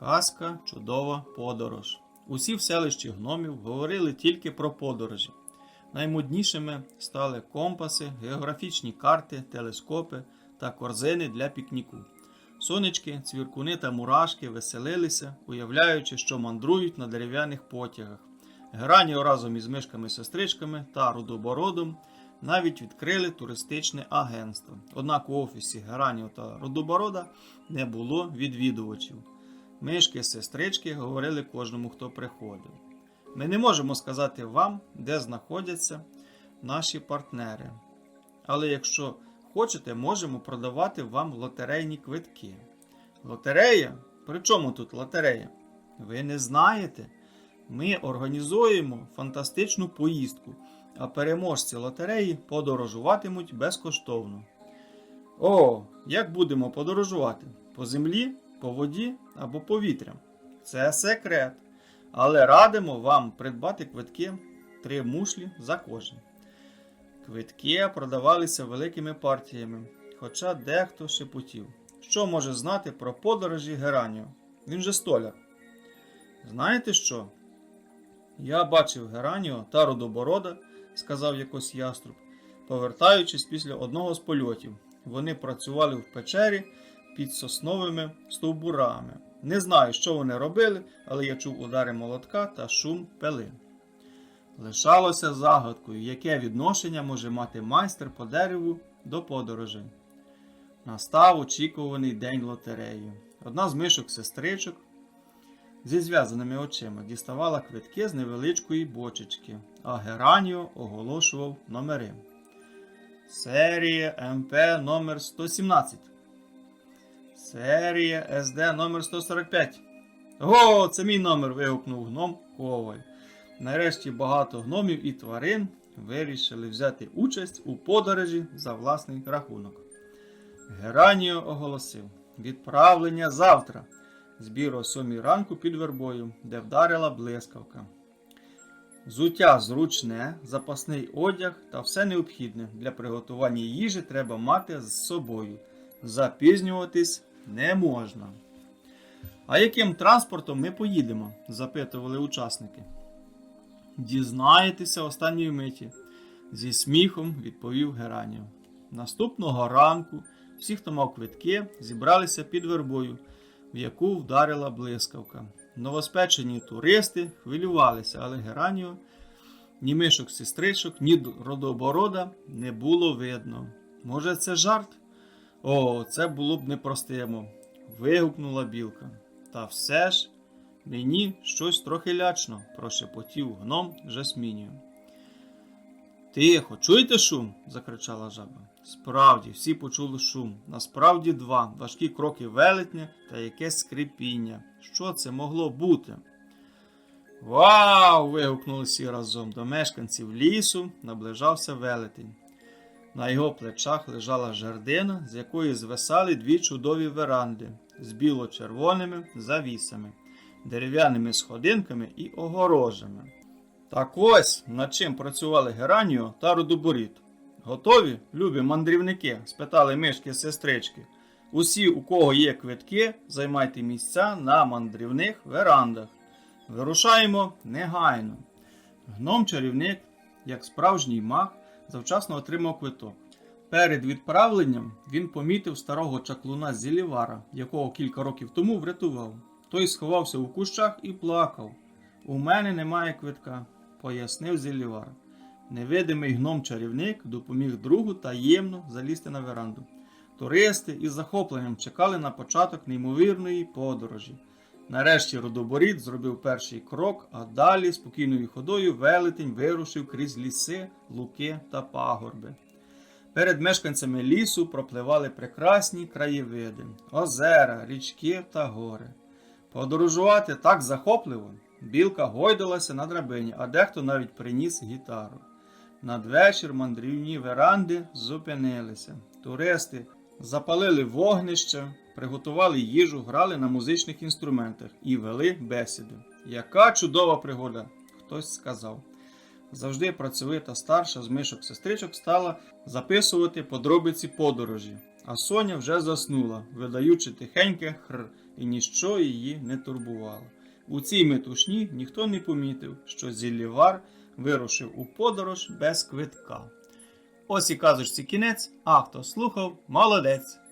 Казка чудова подорож. Усі в селищі гномів говорили тільки про подорожі. Наймоднішими стали компаси, географічні карти, телескопи та корзини для пікніку. Сонечки, цвіркуни та мурашки веселилися, уявляючи, що мандрують на дерев'яних потягах. Гераніо разом із мишками-сестричками та рудобородом навіть відкрили туристичне агентство. Однак у офісі Гераніо та Рудоборода не було відвідувачів. Мишки-сестрички говорили кожному, хто приходив. Ми не можемо сказати вам, де знаходяться наші партнери. Але якщо хочете, можемо продавати вам лотерейні квитки. Лотерея? При чому тут лотерея? Ви не знаєте? Ми організуємо фантастичну поїздку, а переможці лотереї подорожуватимуть безкоштовно. О, як будемо подорожувати? По землі, по воді або повітрям? Це секрет. Але радимо вам придбати квитки три мушлі за кожен. Квитки продавалися великими партіями, хоча дехто шепотів. Що може знати про подорожі Гераніо? Він же столяр. Знаєте що? Я бачив Гераніо та Рудоборода, сказав якось яструб, повертаючись після одного з польотів. Вони працювали в печері під сосновими стовбурами. Не знаю, що вони робили, але я чув удари молотка та шум пили. Лишалося загадкою, яке відношення може мати майстер по дереву до подорожей. Настав очікуваний день лотереї. Одна з мишок-сестричок зі зв'язаними очима діставала квитки з невеличкої бочечки, а Гераніо оголошував номери. Серія МП номер 117. Серія СД номер 145. О, це мій номер. вигукнув гном Коваль. Нарешті багато гномів і тварин вирішили взяти участь у подорожі за власний рахунок. Гераніо оголосив відправлення завтра. Збір о сьомій ранку під вербою, де вдарила блискавка. Взуття зручне, запасний одяг та все необхідне для приготування їжі треба мати з собою. Запізнюватись не можна. А яким транспортом ми поїдемо? запитували учасники. Дізнаєтеся останньої миті, зі сміхом відповів Гераніо. Наступного ранку всі, хто мав квитки, зібралися під вербою, в яку вдарила блискавка. Новоспечені туристи хвилювалися, але Гераніо, ні мишок сестричок, ні родоборода не було видно. Може, це жарт? О, це було б непростимо. вигукнула білка. Та все ж мені щось трохи лячно, прошепотів гном Жасмінію. Тихо, чуєте шум? закричала жаба. Справді, всі почули шум. Насправді два важкі кроки велетня та якесь скрипіння. Що це могло бути? Вау! вигукнули всі разом. До мешканців лісу наближався велетень. На його плечах лежала жердина, з якої звисали дві чудові веранди з біло-червоними завісами, дерев'яними сходинками і огорожами. Так ось над чим працювали Гераніо та Рудоборіт. Готові, любі мандрівники? спитали мишки-сестрички. Усі, у кого є квитки, займайте місця на мандрівних верандах. Вирушаємо негайно. Гном-чарівник, як справжній маг, завчасно отримав квиток. Перед відправленням він помітив старого чаклуна Зілівара, якого кілька років тому врятував. Той сховався у кущах і плакав. У мене немає квитка, пояснив Зілівар. Невидимий гном-чарівник допоміг другу таємно залізти на веранду. Туристи із захопленням чекали на початок неймовірної подорожі. Нарешті Родоборіт зробив перший крок, а далі спокійною ходою велетень вирушив крізь ліси, луки та пагорби. Перед мешканцями лісу пропливали прекрасні краєвиди, озера, річки та гори. Подорожувати так захопливо. Білка гойдалася на драбині, а дехто навіть приніс гітару. Надвечір мандрівні веранди зупинилися. Туристи запалили вогнище, приготували їжу, грали на музичних інструментах і вели бесіди. Яка чудова пригода! Хтось сказав. Завжди працьовита старша з мишок сестричок стала записувати подробиці подорожі. а Соня вже заснула, видаючи тихеньке хр, і ніщо її не турбувало. У цій метушні ніхто не помітив, що Зіллівар вирушив у подорож без квитка. Ось і казочці кінець, а хто слухав, молодець.